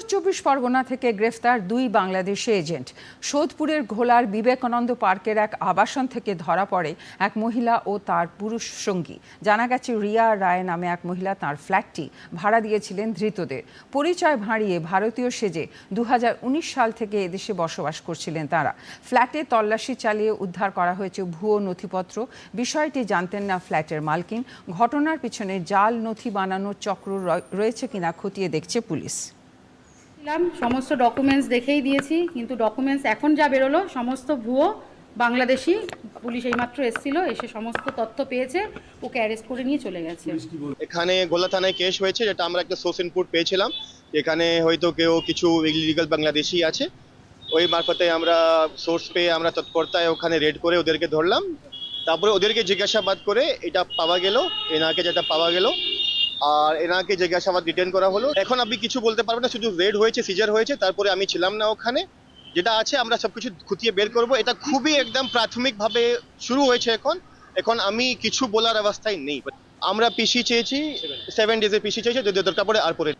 উত্তর চব্বিশ পরগনা থেকে গ্রেফতার দুই বাংলাদেশি এজেন্ট। সোদপুরের ঘোলার বিবেকানন্দ পার্কের এক আবাসন থেকে ধরা পড়ে এক মহিলা ও তার পুরুষ সঙ্গী। জানা গেছে, রিয়া রায় নামে এক মহিলা তার ফ্ল্যাটটি ভাড়া দিয়েছিলেন ধৃতদের। পরিচয় ভাঁড়িয়ে ভারতীয় সেজে দু হাজার উনিশ সাল থেকে এদেশে বসবাস করছিলেন তারা। ফ্ল্যাটে তল্লাশি চালিয়ে উদ্ধার করা হয়েছে ভুয়ো নথিপত্র। বিষয়টি জানতেন না ফ্ল্যাটের মালকিন। ঘটনার পিছনে জাল নথি বানানোর চক্র রয়েছে কিনা খতিয়ে দেখছে পুলিশ। ছিলাম সমস্ত ডকুমেন্টস দেখেই দিয়েছি কিন্তু ডকুমেন্টস এখন যা বেরোলো সমস্ত ভুয়ো বাংলাদেশি পুলিশ এইমাত্র এসেছিল এসে সমস্ত তথ্য পেয়েছে ওকে অ্যারেস্ট করে নিয়ে চলে গেছে। এখানে গোলা থানায় কেস হয়েছে যেটা আমরা একটা সোর্স ইনপুট পেয়েছিলাম এখানে হয়তো কেউ কিছু ইলিগাল বাংলাদেশি আছে ওই মারফতে আমরা সোর্স পেয়ে আমরা তৎপরতায় ওখানে রেড করে ওদেরকে ধরলাম তারপরে ওদেরকে জিজ্ঞাসাবাদ করে এটা পাওয়া গেল এনাকে যেটা পাওয়া গেল আর এনাকে জিজ্ঞাসা জিজ্ঞাসাবাদ ডিটেন করা হলো। এখন আপনি কিছু বলতে পারবেন না, শুধু রেড হয়েছে সিজার হয়েছে, তারপরে আমি ছিলাম না ওখানে। যেটা আছে, আমরা সবকিছু খুঁটিয়ে বের করব। এটা খুবই একদম প্রাথমিকভাবে শুরু হয়েছে এখন। এখন আমি কিছু বলার অবস্থায় নেই। আমরা পিসি চেয়েছি সেভেন ডেজে পিসি চেয়েছি যদি দরকার পড়ে আর পরে